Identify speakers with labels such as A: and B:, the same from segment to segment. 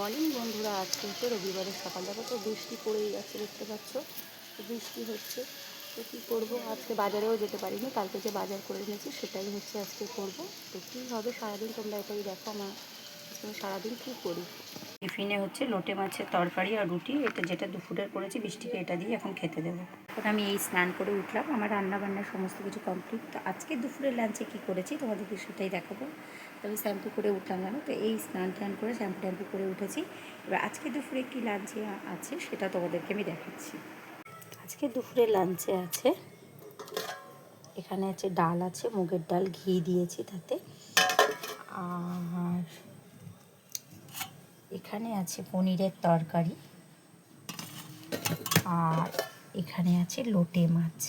A: Morning বন্ধুরা, আজকে হচ্ছে রবিবারের সকাল। দেখো তো বৃষ্টি পড়েই যাচ্ছে, দেখতে পাচ্ছ? বৃষ্টি হচ্ছে। তো কী করব? আজকে বাজারেও যেতে পারিনি। কালকে যে বাজার করে নিয়েছি সেটাই হচ্ছে আজকে করব। তো কী হবে? সারাদিন তোমরা এটাই দেখো আমার। সারাদিন কী করি? টিফিনে হচ্ছে লোটে মাছের তরকারি আর রুটি। এটা যেটা দুপুরের করেছি বৃষ্টিকে এটা দিয়ে এখন খেতে দেবো। এখন আমি এই স্নান করে উঠলাম। আমার রান্না বান্না সমস্ত কিছু কমপ্লিট তো আজকে দুপুরের লাঞ্চে কী করেছি তোমাদেরকে সেটাই দেখাবো। তো আমি শ্যাম্পু করে উঠলাম জানো তো? এই স্নান টান করে শ্যাম্পু ট্যাম্পু করে উঠেছি। এবার আজকে দুপুরে কি লাঞ্চে আছে সেটা তোমাদেরকে আমি দেখাচ্ছি। আজকে দুপুরে লাঞ্চে আছে, এখানে আছে ডাল আছে, মুগের ডাল ঘি দিয়েছি তাতে। আর এখানে আছে পনিরের তরকারি। আর এখানে আছে লোটে মাছ।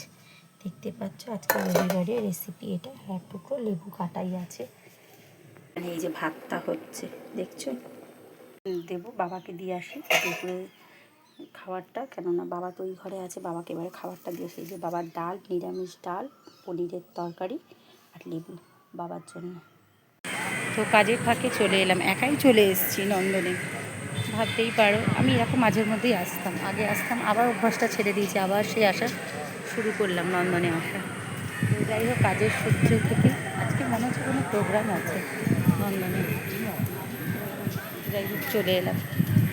A: দেখতে পাচ্ছ আজকে রবিবারের রেসিপি এটা। আর টুকরো লেবু কাটাই আছে। মানে এই যে ভাতটা হচ্ছে, দেখছ? দেবো, বাবাকে দিয়ে আসি। দুপুরে খাবারটা, কেননা বাবা তো ওই ঘরে আছে, বাবাকে এবারে খাবারটা দিয়ে আসি। যে বাবার ডাল, নিরামিষ ডাল, পনিরের তরকারি আর লেবু বাবার জন্য। তো কাজের ফাঁকে চলে এলাম, একাই চলে এসেছি নন্দনে। ভাবতেই পারো, আমি এরকম মাঝের মধ্যেই আসতাম, আগে আসতাম, আবার অভ্যাসটা ছেড়ে দিয়েছি, আবার সেই আসা শুরু করলাম নন্দনে আসা তো যাই হোক, কাজের সূত্র থেকে আজকে মনে হচ্ছে কোনো প্রোগ্রাম আছে নন্দনে। যাই হোক, চলে এলাম।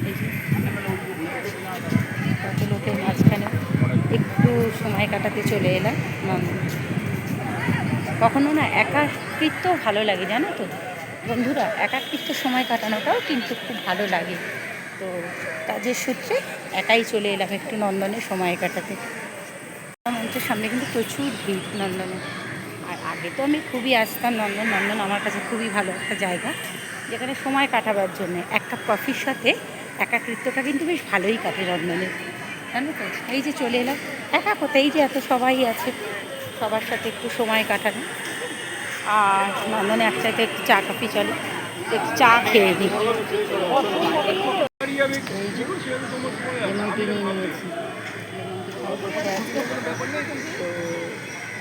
A: এই কত লোকের মাঝখানে একটু সময় কাটাতে চলে এলাম নন্দনে। কখনো না একাকৃত্ব ভালো লাগে, জানো তো? বন্ধুরা, একাকৃত্ব সময় কাটানোটাও কিন্তু খুব ভালো লাগে। তো কাজের সূত্রে একাই চলে এলাম একটু নন্দনে সময় কাটাতে। মঞ্চের সামনে কিন্তু প্রচুর ভিড় নন্দনে। আর আগে তো আমি খুবই আসতাম নন্দন। নন্দন আমার কাছে খুবই ভালো একটা জায়গা, যেখানে সময় কাটাবার জন্য এক কাপ কফির সাথে একাকৃত্যটা কিন্তু বেশ ভালোই কাটে নন্দনে জানো তো, এই যে চলে এলাম, একা কোথায় এই যে এত সবাই আছে, সবার সাথে একটু সময় কাটানো। আর নন্দনে একসাথে একটু চা কফি চলে একটু চা খেয়ে লেমন টি নিয়ে নিয়েছি।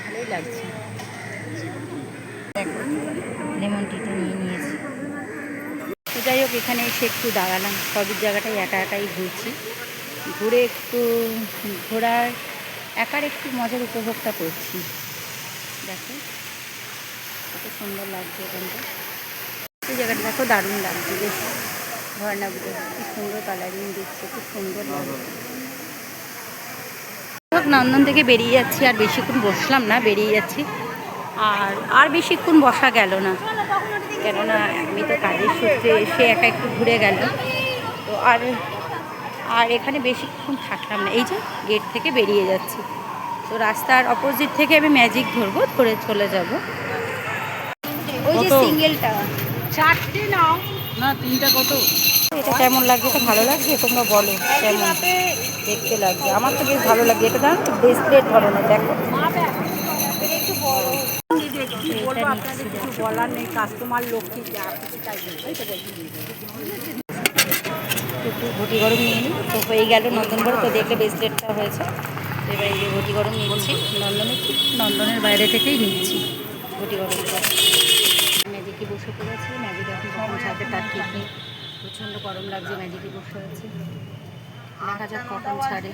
A: ভালোই লাগছে। লেমন টিটা নিয়ে নিয়েছি। তো যাই হোক এখানে এসে একটু দাঁড়ালাম। সবই জায়গাটাই একা একাই ঘুরছি। ঘুরে একটু ঘোরার একার একটু মজার উপভোগটা করছি। দেখো। কত সুন্দর লাগছে এখানটা। এই জায়গাটা দেখো দারুণ লাগছে, বেশ ঝর্ণাগুলো কি সুন্দর কালারিং দিচ্ছে, খুব সুন্দর নন্দন থেকে বেরিয়ে যাচ্ছি, আর বেশিক্ষণ বসলাম না, বেরিয়ে যাচ্ছি। আর আর বেশিক্ষণ বসা গেল না, কেননা আমি তো কাজের সূত্রে এসে একা একটু ঘুরে গেল তো আর আর এখানে বেশিক্ষণ থাকলাম না, এই যে গেট থেকে বেরিয়ে যাচ্ছি। তো রাস্তার অপোজিট থেকে আমি ম্যাজিক ধরবো, ধরে চলে যাব। ওই যে সিঙ্গেলটা।
B: চারটে নাও। না তিনটা কত?
A: এটা কেমন লাগছে? এটা ভালো লাগছে? তোমরা বলো কেমন? দেখতে লাগছে। আমার তো বেশ ভালো লাগছে। এটা জানো তো ব্রেসলেট ধরনের দেখো।
B: বলার নেই। কাস্টমার লক্ষ্মী যা খুশি তাই বলবে। এই তো বলছি।
A: একটু ঘটি গরম নিয়ে নিই। তো হয়ে গেল নন্দন বড়। তো দেখলে ব্রেসলেটটা হয়েছে। এবার এই ঘটি গরম নিচ্ছি। নন্দনের বাইরে থেকেই নিচ্ছি। ঘটি গরমটা বসে পড়েছি ম্যাজিক এখন কখন তার ঠিক নেই প্রচণ্ড গরম লাগছে ম্যাজিকে বসে আছে। দেখা যাক কখন ছাড়ে।